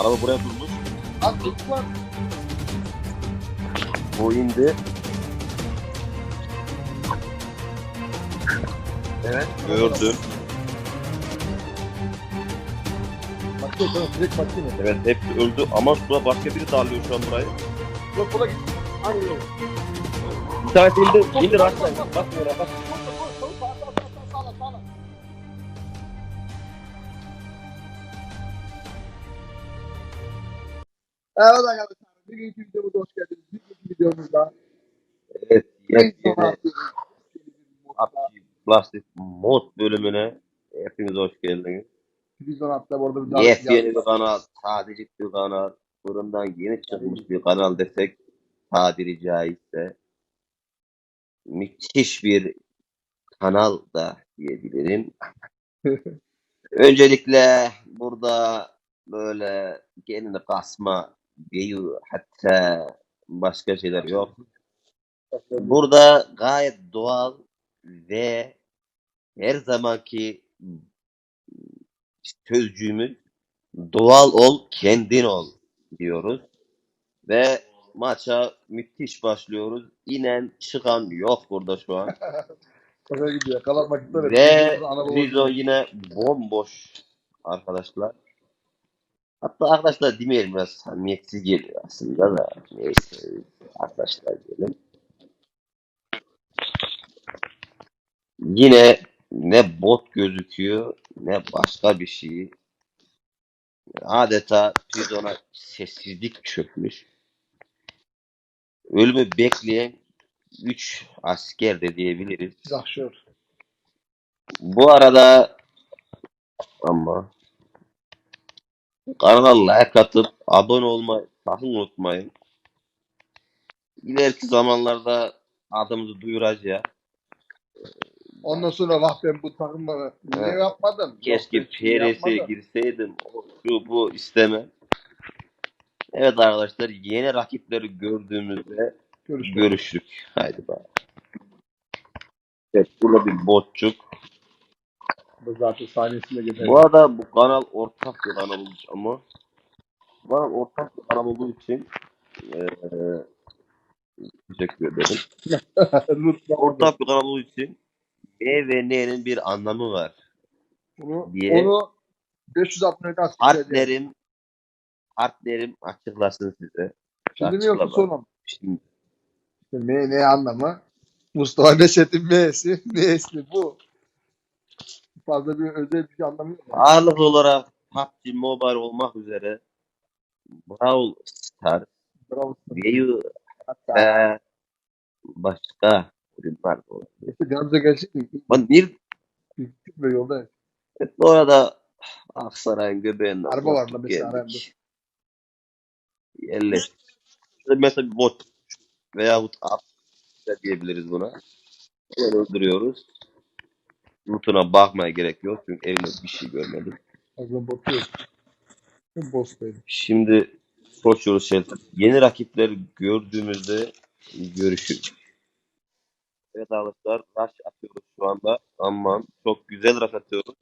Araba buraya durmuş. At tutma. O indi. Evet. Gördüm. Bakıyor tamam direkt bakayım. Evet hepsi öldü ama şurada başka biri darlıyor şu an burayı. Yok kola git. Aynı yere. Bir tanesi indi. İndi rahatlayın. Bakmıyor bak. Evet arkadaşlar. Bugünkü videomuza hoş geldiniz. Bugünkü videomuzda Evet. attığımız PUBG Plastik mod bölümüne hepiniz hoş geldiniz. Hatta bu arada bir daha Yes yeni bir kanal, sadece bir kanal, fırından yeni çıkmış bir kanal desek tabiri caizse müthiş bir kanal da diyebilirim. Öncelikle burada böyle kendini kasma, view hatta başka şeyler yok. Burada gayet doğal ve her zamanki sözcüğümüz doğal ol, kendin ol diyoruz. Ve maça müthiş başlıyoruz. İnen çıkan yok burada şu an. Ve Rizzo yine bomboş arkadaşlar. Hatta arkadaşlar demeyelim biraz samimiyetsiz geliyor aslında da. Neyse arkadaşlar diyelim. Yine ne bot gözüküyor ne başka bir şey. Adeta Prizon'a sessizlik çökmüş. Ölümü bekleyen 3 asker de diyebiliriz. Zahşör. Bu arada ama kanala like atıp abone olmayı sakın unutmayın. İleriki zamanlarda adımızı duyuracağız. Ondan sonra vah ben bu takımı ne Evet. yapmadım? Keşke Yok, şey PRS'ye yapmadım. girseydim. O, Şu bu isteme. Evet arkadaşlar yeni rakipleri gördüğümüzde Görüşmek görüşürük. Haydi bak. Evet burada bir botçuk. Bu zaten sahnesinde geçer. Bu arada bu kanal ortak bir kanal olmuş ama bu kanal ortak bir kanal olduğu için eee teşekkür ederim. Lütfen Ortak bir kanal olduğu için E ve N'nin bir anlamı var. Onu, diye- onu 500 aboneden sonra Partnerim partnerim açıklasın size. Şimdi mi yoksa sonra mı? Şimdi M ne anlamı? Mustafa Neşet'in M'si, N'si bu. Fazla bir özel bir şey anlamı yok. ağırlık olarak PUBG Mobile olmak üzere Brawl Stars, Bravo. View Hatta ve başka ürünler de olabilir. işte yanımıza gelseydik. Lan bir Bir küçük bir yolda. Evet, bu arada Aksaray'ın göbeğinden Araba var lan mesela. Yerleştik. Şurada mesela bir bot veyahut at da diyebiliriz buna. Öldürüyoruz. Lootuna bakmaya gerek yok çünkü evde bir şey görmedim. Azından bakıyor. Ben boss benim. Şimdi koşuyoruz shelter. Yeni rakipleri gördüğümüzde görüşürüz. Evet arkadaşlar rush atıyoruz şu anda. Aman çok güzel rush atıyoruz.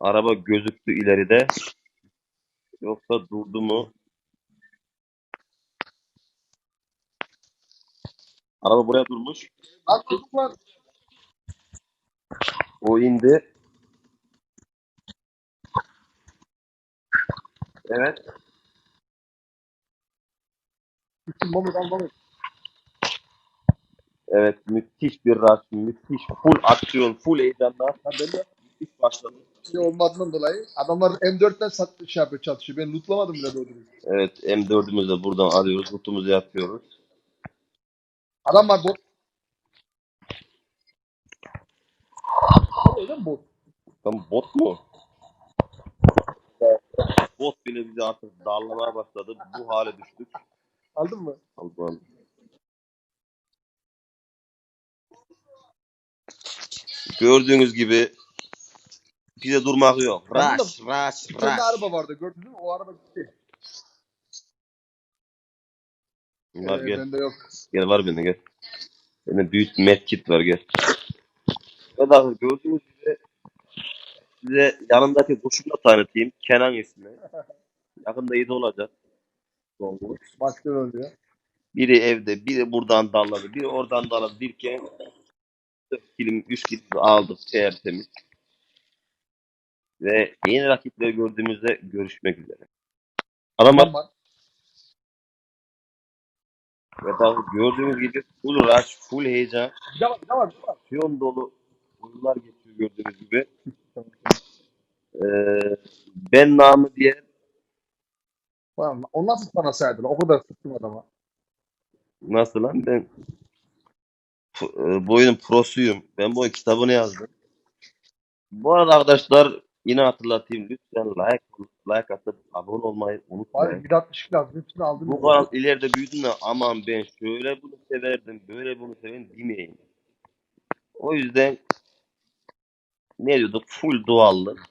Araba gözüktü ileride. Yoksa durdu mu? Araba buraya durmuş. Lan çocuk var. O indi. Evet. Al. Evet müthiş bir rush, müthiş full aksiyon, full heyecanla. Ha ben de Müthiş başladı. şey olmadığından dolayı adamlar M4'ten sat, şey yapıyor çatışıyor. Ben lootlamadım bile doğru düzgün. Evet M4'ümüzü de buradan alıyoruz. Lootumuzu yapıyoruz. Adam var bot. Öyle mi bot? Tam bot mu? Bot bile bizi artık darlamaya başladı. Bu hale düştük. Aldın mı? Allah'ım. Gördüğünüz gibi bize durmak yok. De- Rush, rush, Bir tane araba vardı gördün mü? O araba gitti. Var Ee, gel. bende yok. Gel var bende gel. Bende büyük medkit var gel. Arkadaşlar gördüğünüz gibi Size yanındaki kuşumu da tanıtayım. Kenan ismi. Yakında de olacak. Doğru. Başka oluyor. Biri evde, biri buradan dalladı, biri oradan dalladı. Birken 4 kilim, 3 kilim aldık tertemiz. Ve yeni rakipleri gördüğümüzde görüşmek üzere. Adamlar Tamam. ve daha gördüğünüz gibi full rush, full heyecan, Bir daha var, bir var, bir var. piyon dolu oyunlar geçiyor gördüğünüz gibi. Ee, ben namı diye Tamam. O nasıl sana serdi lan? O kadar sıktım adama. nasıl lan ben F- e, bu oyunun prosuyum. Ben bu oyun kitabını yazdım. Bu arada arkadaşlar yine hatırlatayım lütfen like like atıp abone olmayı Var unutmayın. 1.62 lazım. Hepsini aldım. Bu kanal ileride büyüdüğünde aman ben şöyle bunu severdim, böyle bunu severim demeyin. O yüzden ne diyorduk? Full doğallık,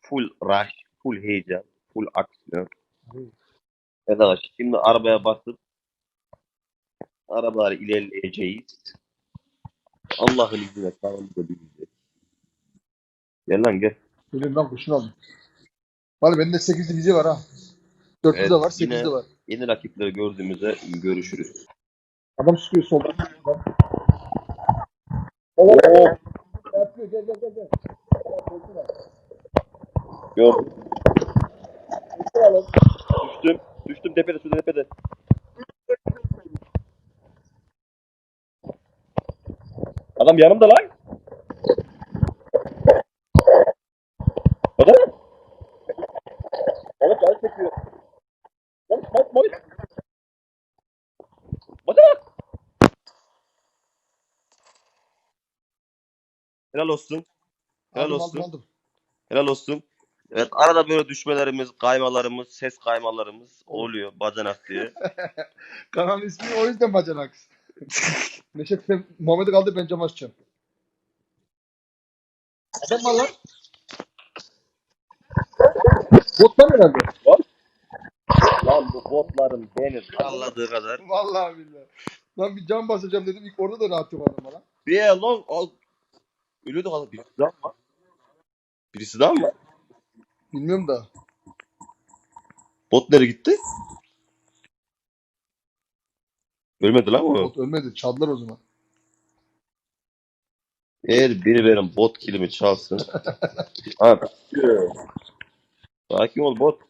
full rush, full heyecan, full aksiyon. Evet arkadaşlar şimdi arabaya basıp arabaları ilerleyeceğiz. Allah'ın izniyle kanalımıza büyüyeceğiz. Gel lan gel. Benim ben kuşunu aldım. Var bende 8 divize var ha. 400 Evet, de var, 8 yine- de var. Yeni rakipleri gördüğümüzde görüşürüz. Adam sıkıyor soldan. Oo. Yapıyor gel gel gel gel. Yok. Düştüm. Düştüm tepede, şurada tepede. Adam yanımda lan. Helal olsun. Helal Aldım, olsun. aldım, aldım. Helal olsun. Evet arada böyle düşmelerimiz, kaymalarımız, ses kaymalarımız oluyor bacanak diye. Kanalın ismi o yüzden bacanak. Neşet sen Muhammed'i kaldır ben cam açacağım. Adam var lan. Botlar herhalde. Lan bu botların beni salladığı kadar. Vallahi billahi. Lan bir cam basacağım dedim ilk orada da rahat yok adam bana. Bir lan al. Ölüyordu adam. Birisi daha mı var? Birisi daha mı var? Bilmiyorum da. Bot nereye gitti? Ölmedi lan o. Bot ölmedi. Çaldılar o zaman. Eğer biri benim bot kilimi çalsın. ha. Sakin ol bot.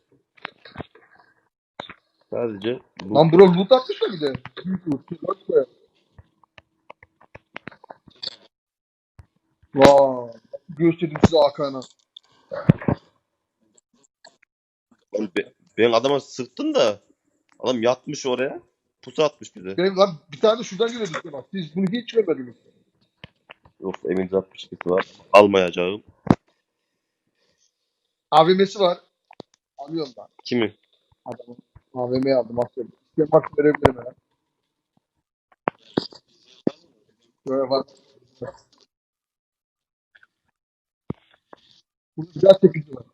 Sadece bu. Lan bro loot atmış da bir de. Büyük loot. Bak be. Vay. Gösterdim size Hakan'a. Ben, ben adama sıktım da adam yatmış oraya. Pusu atmış bize. Benim lan bir tane de şuradan bak. Siz bunu hiç görmediniz. Yok M162 var. Almayacağım. AVM'si var. Alıyorum ben. Kimi? Adamın. AVM'yi aldım. Aferin. İsteyen varsa verebilirim hemen. Böyle var. Bunu bir daha 8 var.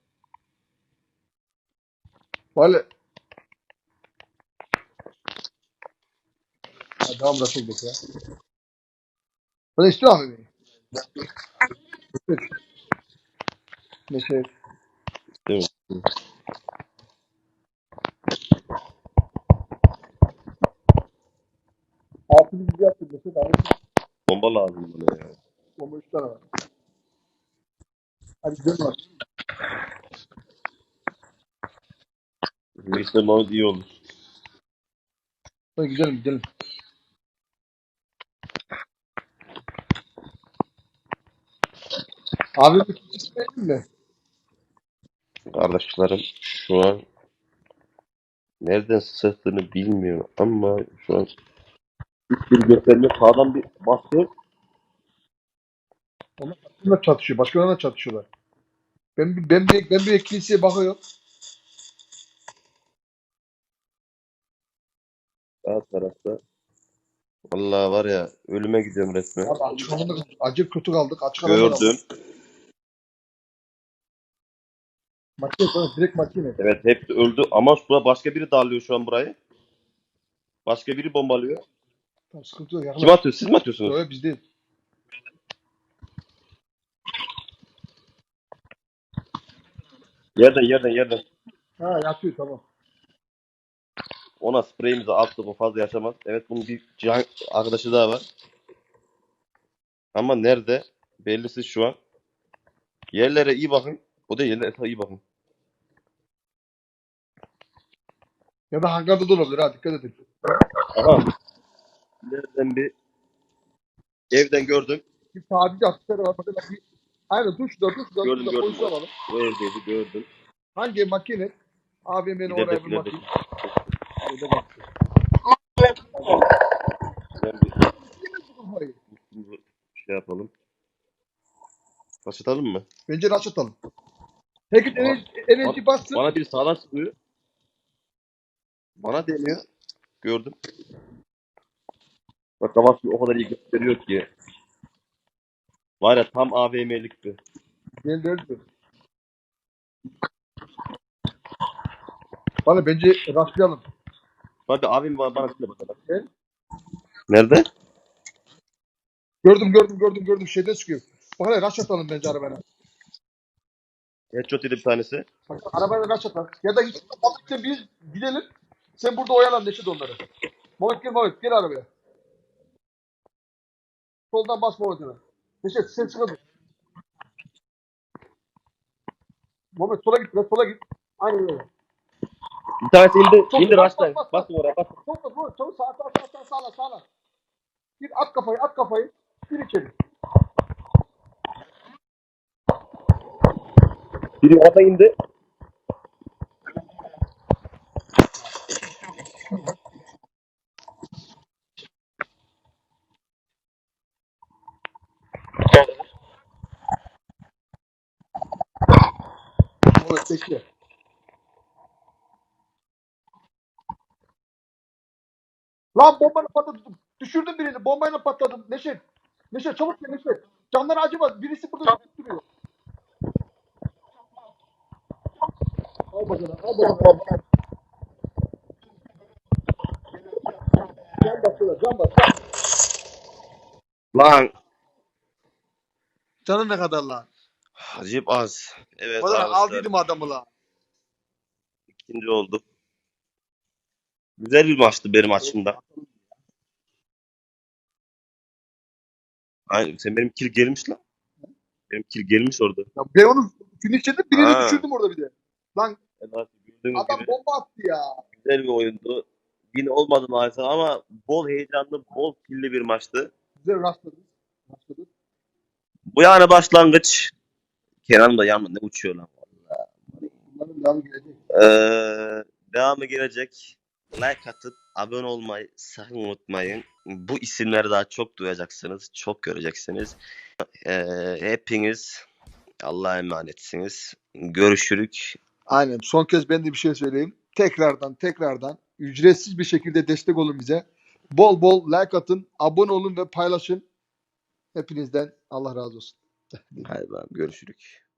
Vale. Ha, devam bırakıldık ya. Ben istiyor AVM'yi. Neşe. Değil mi? Altı bir gibi yaptım. Neşe. Daha Bomba lazım bana ya. Bomba 3 tane var. Hadi gidelim abi. Mr. Mahmut iyi olur. Hadi gidelim gidelim. Abi bir ismi mi? Kardeşlerim şu an nereden sıktığını bilmiyorum ama şu an bir gösterme sağdan bir bastı. Onlar başkalarıyla çatışıyor. Başkalarıyla çatışıyorlar. Ben bir, ben bir, ben bir kiliseye bakıyorum. Sağ tarafta. Vallahi var ya ölüme gidiyorum resmen. Abi açık alanda acayip kötü kaldık. Açık alanda. Gördüm. Makine koyun. Direkt makine. Evet hepsi öldü ama şurada başka biri darlıyor şu an burayı. Başka biri bombalıyor. Tamam sıkıntı yok. Kim Yakala. atıyor? Siz mi atıyorsunuz? Yok biz değil. Yerden yerden yerden. Ha yatıyor tamam. Ona spreyimizi attık o fazla yaşamaz. Evet bunun bir cihan arkadaşı daha var. Ama nerede? Bellisiz şu an. Yerlere iyi bakın. O da yerlere iyi bakın. Ya da hangarda da olabilir ha dikkat edin. Aha. Nereden bir evden gördüm. Bir tabici atışları var. Bakın bir Aynen tuş da tuş da Gördüm, da gördüm. pozisyon alalım. O evdeydi gördüm. Hangi makine? AVM'nin İleride, oraya bir bakayım. Hadi de bak. Ben bir Hayır. bu şey yapalım. Başlatalım mı? Bence raç atalım. Peki enerji, enerji bassın. Bana bir sağdan sıkıyor. Bana deniyor. Gördüm. Bak kafası o kadar iyi gösteriyor ki. Var ya tam AVM'lik bir. Gel verdi. Bana bence rastlayalım. Hadi abim bana, bana söyle bakalım. Gel. Nerede? Gördüm gördüm gördüm gördüm şeyden çıkıyor. Bak hele raç atalım bence arabana. Headshot yedi bir tanesi. Bak arabana raç atalım. Ya da hiç Muhammed'le biz gidelim. Sen burada oyalan Neşet onları. Muhammed gel Muhammed gel arabaya. Soldan bas Muhammed'e. Neşet sen çıkalım. Muhammed sola git biraz sola git. Aynen öyle. Bir tanesi indi. İndi bas, Raş'tan. bas, bas. Bas oraya bas. Çok da çok çok sağ sağ sağ sağ sağla sağla. Gir at kafayı at kafayı. Gir içeri. Biri orada indi. Bekle. Lan bombayla patladım. Düşürdüm birini. Bombayla patladım. Neşet. Neşet çabuk gel Neşet. Canları acımaz. Birisi burada duruyor. Al bakalım. Al bakalım. Can bas şurada. Can bas. Can. Lan. Canın ne kadar lan? Acayip az. Evet Bana arkadaşlar. aldıydım adamı lan. İkinci oldu. Güzel bir maçtı benim açımdan. Aynen, sen benim kill gelmiş lan. Benim kill gelmiş orada. Ya ben onu finishledim birini Ha. düşürdüm orada bir de. Lan Evet, gördüğünüz adam gibi bomba attı ya. güzel bir oyundu. Yine olmadı maalesef ama bol heyecanlı, bol killi bir maçtı. Güzel rastladık. Rastladık. Bu yani başlangıç. Kenan da yanında ne uçuyor lan. Bunların devamı gelecek. Ee, devamı gelecek. Like atıp abone olmayı sakın unutmayın. Bu isimleri daha çok duyacaksınız. Çok göreceksiniz. Ee, hepiniz Allah'a emanetsiniz. Görüşürük. Aynen. Son kez ben de bir şey söyleyeyim. Tekrardan tekrardan ücretsiz bir şekilde destek olun bize. Bol bol like atın, abone olun ve paylaşın. Hepinizden Allah razı olsun. Hadi bakalım görüşürük.